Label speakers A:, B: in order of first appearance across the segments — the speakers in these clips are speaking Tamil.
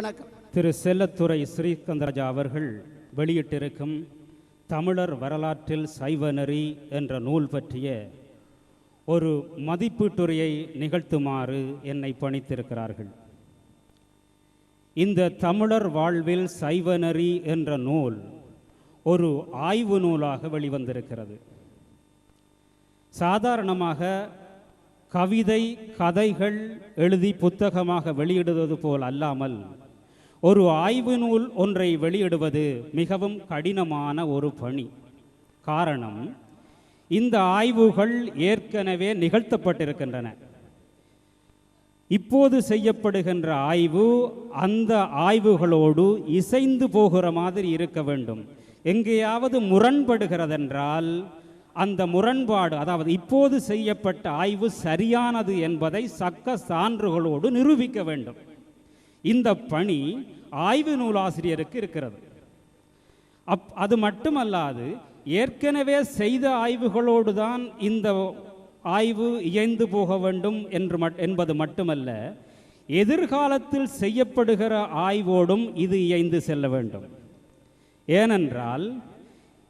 A: வணக்கம்.
B: திரு செல்லத்துறை ஸ்ரீகந்தராஜா அவர்கள் வெளியிட்டிருக்கும் தமிழர் வரலாற்றில் சைவநெறி என்ற நூல் பற்றிய ஒரு மதிப்பீட்டுரையை நிகழ்த்துமாறு என்னை பணித்திருக்கிறார்கள். இந்த தமிழர் வாழ்வில் சைவநெறி என்ற நூல் ஒரு ஆய்வு நூலாக வெளிவந்திருக்கிறது. சாதாரணமாக கவிதை கதைகள் எழுதி புத்தகமாக வெளியிடுவது போல் அல்லாமல் ஒரு ஆய்வு நூல் ஒன்றை வெளியிடுவது மிகவும் கடினமான ஒரு பணி. காரணம் இந்த ஆய்வுகள் ஏற்கனவே நிகழ்த்தப்பட்டிருக்கின்றன. இப்போது செய்யப்படுகின்ற ஆய்வு அந்த ஆய்வுகளோடு இசைந்து போகிற மாதிரி இருக்க வேண்டும். எங்கேயாவது முரண்படுகிறதென்றால் அந்த முரண்பாடு அதாவது இப்போது செய்யப்பட்ட ஆய்வு சரியானது என்பதை சக்க சான்றுகளோடு நிரூபிக்க வேண்டும். இந்த பணி ஆய்வு நூலாசிரியருக்கு இருக்கிறது. அப் அது மட்டுமல்லாது ஏற்கனவே செய்த ஆய்வுகளோடு தான் இந்த ஆய்வு இயைந்து போக வேண்டும் என்று மட் என்பது மட்டுமல்ல எதிர்காலத்தில் செய்யப்படுகிற ஆய்வோடும் இது இயைந்து செல்ல வேண்டும். ஏனென்றால்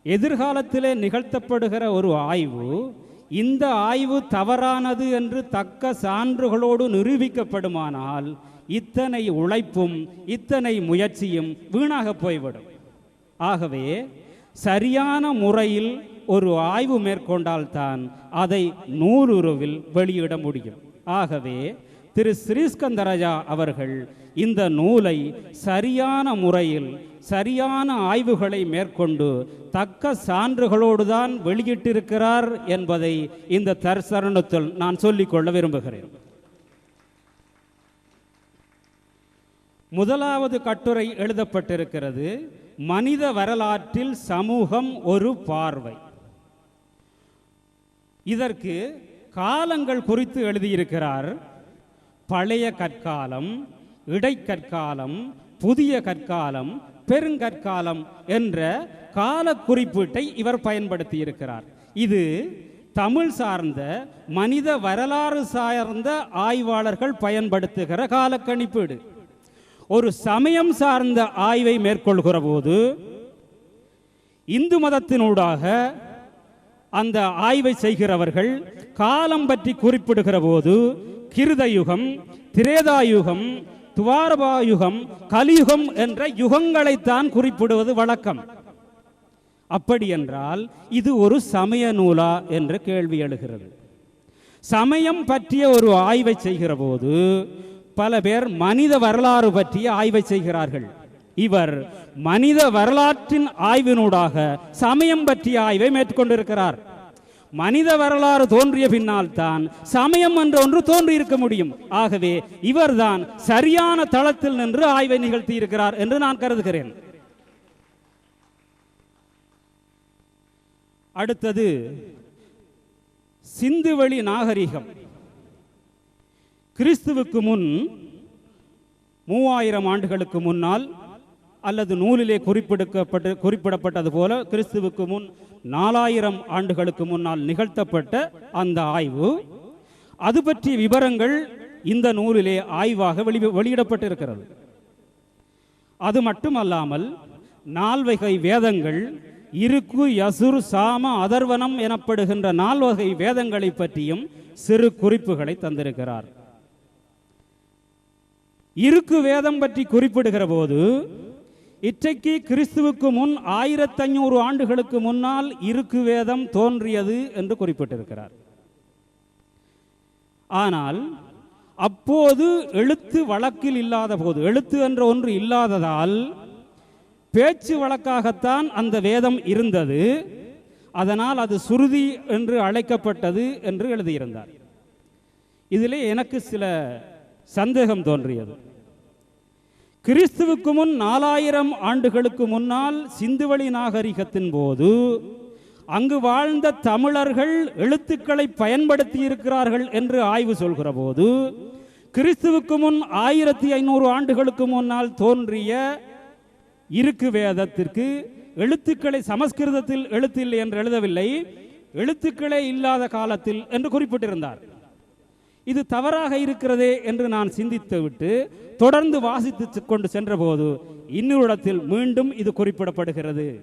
B: எதிர்காலத்திலே நிகழ்த்தப்படுகிற ஒரு ஆய்வு இந்த ஆய்வு தவறானது என்று தக்க சான்றுகளோடு நிரூபிக்கப்படுமானால் இத்தனை உழைப்பும் இத்தனை முயற்சியும் வீணாக போய்விடும். ஆகவே சரியான முறையில் ஒரு ஆய்வு மேற்கொண்டால்தான் அதை நூலுருவில் வெளியிட முடியும். ஆகவே திரு ஸ்ரீஸ்கந்தராஜா அவர்கள் இந்த நூலை சரியான முறையில் சரியான ஆய்வுகளை மேற்கொண்டு தக்க சான்றுகளோடு தான் வெளியிட்டிருக்கிறார் என்பதை இந்த தற்சரணத்தில் நான் சொல்லிக்கொள்ள விரும்புகிறேன். முதலாவது கட்டுரை எழுதப்பட்டிருக்கிறது மனித வரலாற்றில் சமூகம் ஒரு பார்வை. இதற்கு காலங்கள் குறித்து எழுதியிருக்கிறார் பழைய கற்காலம் இடைக்கற்காலம் புதிய கற்காலம் பெருங்கற்காலம் என்ற கால குறிப்பீட்டை இவர் பயன்படுத்தி இருக்கிறார் இது தமிழ் சார்ந்த மனித வரலாறு சார்ந்த ஆய்வாளர்கள் பயன்படுத்துகிற காலக்கணிப்பீடு. ஒரு சமயம் சார்ந்த ஆய்வை மேற்கொள்கிற போது இந்து மதத்தினூடாக அந்த ஆய்வை செய்கிறவர்கள் காலம் பற்றி குறிப்பிடுகிற போது கிருதயுகம் திரேதாயுகம் துவாரபாயுகம் கலியுகம் என்ற யுகங்களைத்தான் குறிப்பிடுவது வழக்கம். அப்படி என்றால் இது ஒரு சமய நூலா என்ற கேள்வி எழுகிறது. சமயம் பற்றிய ஒரு ஆய்வை செய்கிற போது பல பேர் மனித வரலாறு பற்றிய ஆய்வை செய்கிறார்கள். இவர் மனித வரலாற்றின் ஆய்வினூடாக சமயம் பற்றிய ஆய்வை மேற்கொண்டிருக்கிறார். மனித வரலாறு தோன்றிய பின்னால் தான் சமயம் என்ற ஒன்று தோன்றியிருக்க முடியும். ஆகவே இவர்தான் சரியான தளத்தில் நின்று ஆய்வை நிகழ்த்தி இருக்கிறார் என்று நான் கருதுகிறேன். அடுத்தது சிந்துவெளி நாகரிகம். கிறிஸ்துவுக்கு முன் மூவாயிரம் ஆண்டுகளுக்கு முன்னால் அல்லது நூலிலே குறிப்பிடப்பட்டு குறிப்பிடப்பட்டது போல கிறிஸ்துவுக்கு முன் நாலாயிரம் ஆண்டுகளுக்கு முன்னால் நிகழ்த்தப்பட்ட அந்த ஆய்வு. அது பற்றிய விவரங்கள் இந்த நூலிலே ஆய்வாக வெளி வெளியிடப்பட்டிருக்கிறது. அது மட்டுமல்லாமல் நால்வகை வேதங்கள் இருக்கு யசுர் சாம அதர்வனம் எனப்படுகின்ற நால்வகை வேதங்களை பற்றியும் சிறு குறிப்புகளை தந்திருக்கிறார். இருக்கு வேதம் பற்றி குறிப்பிடுகிற போது இற்றைக்கு கிறிஸ்துவுக்கு முன் ஆயிரத்தி ஐநூறு ஆண்டுகளுக்கு முன்னால் இருக்கு வேதம் தோன்றியது என்று குறிப்பிட்டிருக்கிறார். ஆனால் அப்போது எழுத்து வழக்கில் இல்லாத போது எழுத்து என்ற ஒன்று இல்லாததால் பேச்சு வழக்காகத்தான் அந்த வேதம் இருந்தது. அதனால் அது சுருதி என்று அழைக்கப்பட்டது என்று எழுதியிருந்தார். இதிலே எனக்கு சில சந்தேகம் தோன்றியது. கிறிஸ்துவுக்கு முன் நாலாயிரம் ஆண்டுகளுக்கு முன்னால் சிந்துவெளி நாகரிகத்தின் போது அங்கு வாழ்ந்த தமிழர்கள் எழுத்துக்களை பயன்படுத்தி இருக்கிறார்கள் என்று ஆய்வு சொல்கிற போது கிறிஸ்துவுக்கு முன் ஆயிரத்தி ஐநூறு ஆண்டுகளுக்கு முன்னால் தோன்றிய இருக்கு வேதத்திற்கு எழுத்துக்களை சமஸ்கிருதத்தில் எழுத்தில் என்று எழுதவில்லை எழுத்துக்களே இல்லாத காலத்தில் என்று குறிப்பிட்டிருந்தார். இது தவறாக இருக்கிறதே என்று நான் சிந்தித்து விட்டு தொடர்ந்து வாசித்து கொண்டு சென்றபோது இன்னொரு இடத்தில் மீண்டும் இது குறிப்பிடப்படுகிறது.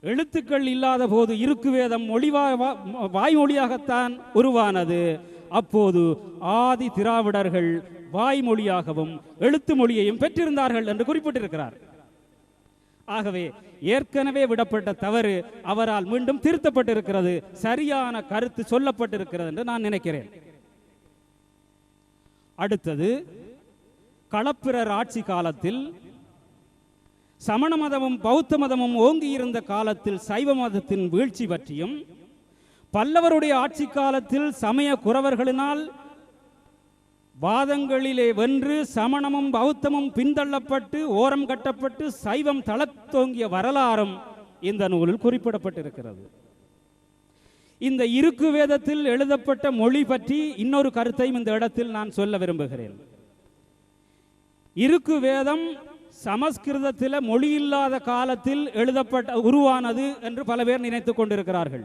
B: எழுத்துக்கள் இல்லாத போது இருக்கு வேதம் மொழிவா வா- வாய்மொழியாகத்தான் உருவானது. அப்போது ஆதி திராவிடர்கள் வாய்மொழியாகவும் எழுத்து மொழியையும் பெற்றிருந்தார்கள் என்று குறிப்பிட்டிருக்கிறார். ஆகவே ஏற்கனவே விடப்பட்ட தவறு அவரால் மீண்டும் திருத்தப்பட்டிருக்கிறது. சரியான கருத்து சொல்லப்பட்டிருக்கிறது என்று நான் நினைக்கிறேன். அடுத்தது களப்பிரர் ஆட்சி காலத்தில் சமண மதமும் பௌத்த மதமும் ஓங்கி இருந்த காலத்தில் சைவ மதத்தின் வீழ்ச்சி பற்றியும் பல்லவருடைய ஆட்சி காலத்தில் சமய குறவர்களினால் வாதங்களிலே வென்று சமணமும் பௌத்தமும் பின்தள்ளப்பட்டு ஓரம் கட்டப்பட்டு சைவம் தளத்தோங்கிய வரலாறும் இந்த நூலில் குறிப்பிடப்பட்டிருக்கிறது. இந்த இருக்கு வேதத்தில் எழுதப்பட்ட மொழி பற்றி இன்னொரு கருத்தையும் இந்த இடத்தில் நான் சொல்ல விரும்புகிறேன். இருக்கு வேதம் சமஸ்கிருதத்தில் மொழி இல்லாத காலத்தில் எழுதப்பட்ட உருவானது என்று பல பேர் நினைத்துக் கொண்டிருக்கிறார்கள்.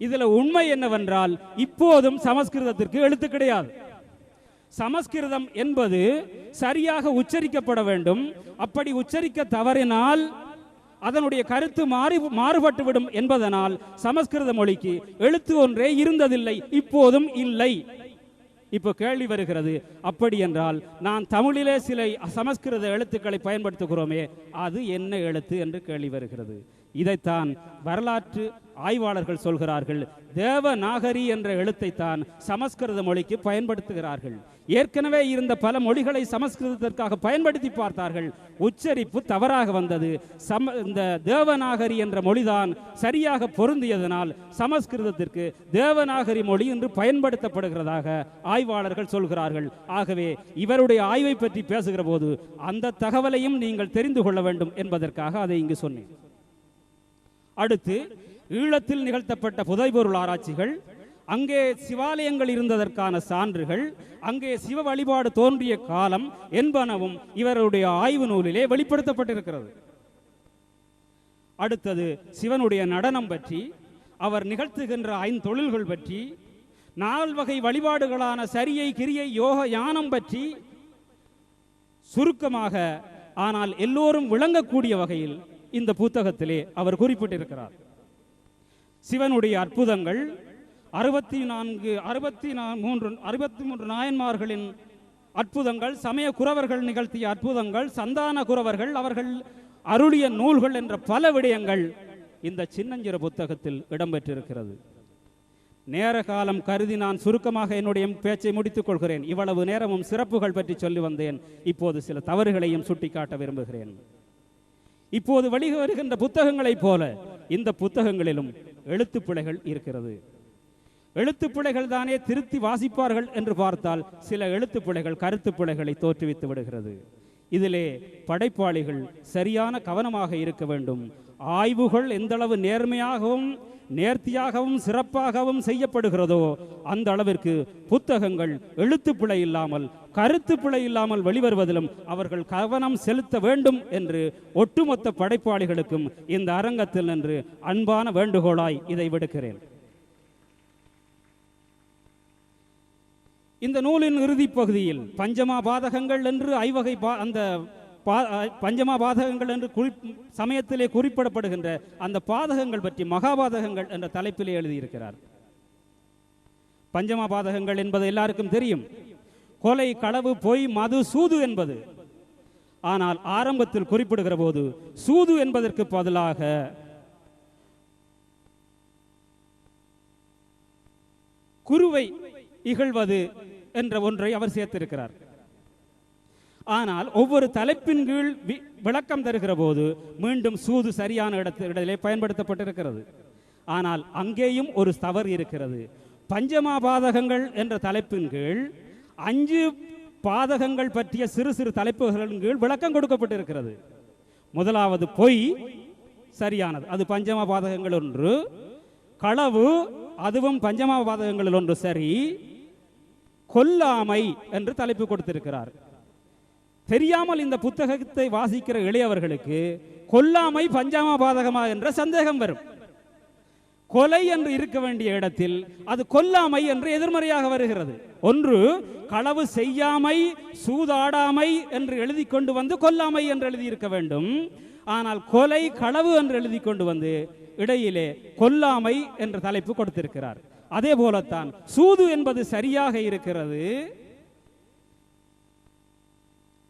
B: இதுல உண்மை என்னவென்றால் இப்போதும் சமஸ்கிருதத்திற்கு எழுத்து கிடையாது. சமஸ்கிருதம் என்பது சரியாக உச்சரிக்கப்பட வேண்டும். அப்படி உச்சரிக்க தவறினால் அதனுடைய கருத்து மாறி மாறுபட்டுவிடும் என்பதனால் சமஸ்கிருத மொழிக்கு எழுத்து ஒன்றே இருந்ததில்லை இப்போதும் இல்லை. இப்போ கேள்வி வருகிறது அப்படி என்றால் நான் தமிழிலே சில சமஸ்கிருத எழுத்துக்களை பயன்படுத்துகிறோமே அது என்ன எழுத்து என்று கேள்வி வருகிறது. இதைத்தான் வரலாற்று ஆய்வாளர்கள் சொல்கிறார்கள். தேவநாகரி என்ற எழுத்தைத்தான் சமஸ்கிருத மொழிக்கு பயன்படுத்துகிறார்கள். ஏற்கனவே இருந்த பல மொழிகளை சமஸ்கிருதத்திற்காக பயன்படுத்தி பார்த்தார்கள். உச்சரிப்பு தவறாக வந்தது. சம இந்த தேவநாகரி என்ற மொழிதான் சரியாக பொருந்தியதனால் சமஸ்கிருதத்திற்கு தேவநாகரி மொழி என்று பயன்படுத்தப்படுகிறதாக ஆய்வாளர்கள் சொல்கிறார்கள். ஆகவே இவருடைய ஆய்வை பற்றி பேசுகிற போது அந்த தகவலையும் நீங்கள் தெரிந்து கொள்ள வேண்டும் என்பதற்காக அதை இங்கு சொன்னேன். அடுத்து ஈழத்தில் நிகழ்த்தப்பட்ட புதைபொருள் ஆராய்ச்சிகள் அங்கே சிவாலயங்கள் இருந்ததற்கான சான்றுகள் அங்கே சிவ வழிபாடு தோன்றிய காலம் என்பனவும் இவருடைய ஆய்வு நூலிலே வெளிப்படுத்தப்பட்டிருக்கிறது. அடுத்தது சிவனுடைய நடனம் பற்றி அவர் நிகழ்த்துகின்ற ஐந்தொழில்கள் பற்றி நால்வகை வழிபாடுகளான சரியை கிரியை யோக யானம் பற்றி சுருக்கமாக ஆனால் எல்லோரும் விளங்கக்கூடிய வகையில் இந்த புத்தகத்திலே அவர் குறிப்பிட்டிருக்கிறார். சிவனுடைய அற்புதங்கள் அறுபத்தி நான்கு அறுபத்தி மூன்று அறுபத்தி மூன்று நாயன்மார்களின் அற்புதங்கள் சமய குறவர்கள் நிகழ்த்திய அற்புதங்கள் சந்தான குறவர்கள் அவர்கள் அருளிய நூல்கள் என்ற பல விடயங்கள் இந்த சின்னஞ்சிற புத்தகத்தில் இடம்பெற்றிருக்கிறது. நேர காலம் கருதி நான் சுருக்கமாக என்னுடைய பேச்சை முடித்துக் கொள்கிறேன். இவ்வளவு நேரமும் சிறப்புகள் பற்றி சொல்லி வந்தேன். இப்போது சில தவறுகளையும் சுட்டிக்காட்ட விரும்புகிறேன். இப்போது வழிக வருகின்ற புத்தகங்களைப் போல இந்த புத்தகங்களிலும் எழுத்துப்பிழைகள் இருக்கிறது. எழுத்துப்பிழைகள் தானே திருத்தி வாசிப்பார்கள் என்று பார்த்தால் சில எழுத்துப்பிழைகள் கருத்துப்பிழைகளை தோற்றுவித்து விடுகிறது. இதிலே படைப்பாளிகள் சரியான கவனமாக இருக்க வேண்டும். ஆய்வுகள் எந்தளவு நேர்மையாகவும் நேர்த்தியாகவும் சிறப்பாகவும் செய்யப்படுகிறதோ அந்த அளவிற்கு புத்தகங்கள் எழுத்துப்பிழை இல்லாமல் கருத்துப்பிழை இல்லாமல் வெளிவருவதிலும் அவர்கள் கவனம் செலுத்த வேண்டும் என்று ஒட்டுமொத்த படைப்பாளிகளுக்கும் இந்த அரங்கத்தில் நின்று அன்பான வேண்டுகோளாய் இதை விடுக்கிறேன். இந்த நூலின் இறுதி பகுதியில் பஞ்சமா பாதகங்கள் என்று ஐவகை பா- அந்த பஞ்சமா பாதகங்கள் என்று குறி சமயத்திலே குறிப்பிடப்படுகின்ற அந்த பாதகங்கள் பற்றி மகாபாதகங்கள் என்ற தலைப்பிலே எழுதியிருக்கிறார். பஞ்சமா பாதகங்கள் என்பது எல்லாருக்கும் தெரியும். கொலை களவு பொய் மது சூது என்பது. ஆனால் ஆரம்பத்தில் குறிப்பிடுகிற போது சூது என்பதற்கு பதிலாக குருவை இகழ்வது என்ற ஒன்றை அவர் சேர்த்திருக்கிறார். ஆனால் ஒவ்வொரு தலைப்பின் கீழ் விளக்கம் தருகிற போது மீண்டும் சூது சரியான இடத்து இடத்திலே பயன்படுத்தப்பட்டிருக்கிறது. ஆனால் அங்கேயும் ஒரு தவறு இருக்கிறது. பஞ்சமா பாதகங்கள் என்ற தலைப்பின் கீழ் அஞ்சு பாதகங்கள் பற்றிய சிறு சிறு தலைப்புகளின் கீழ் விளக்கம் கொடுக்கப்பட்டிருக்கிறது. முதலாவது பொய் சரியானது. அது பஞ்சமா பாதகங்கள் ஒன்று. களவு அதுவும் பஞ்சமா பாதகங்களில் ஒன்று. சரி கொல்லாமை என்று தலைப்பு கொடுத்திருக்கிறார். தெரியாமல் இந்த புத்தகத்தை வாசிக்கிற இளையவர்களுக்கு கொல்லாமை பஞ்சாமா பாதகமா என்ற சந்தேகம் வரும். கொலை என்று இருக்க வேண்டிய இடத்தில் அது கொல்லாமை என்று எதிர்மறையாக வருகிறது. ஒன்று களவு செய்யாமை சூதாடாமை என்று எழுதி கொண்டு வந்து கொல்லாமை என்று எழுதியிருக்க வேண்டும். ஆனால் கொலை களவு என்று எழுதி கொண்டு வந்து இடையிலே கொல்லாமை என்ற தலைப்பு கொடுத்திருக்கிறார். அதே போலத்தான் சூது என்பது சரியாக இருக்கிறது.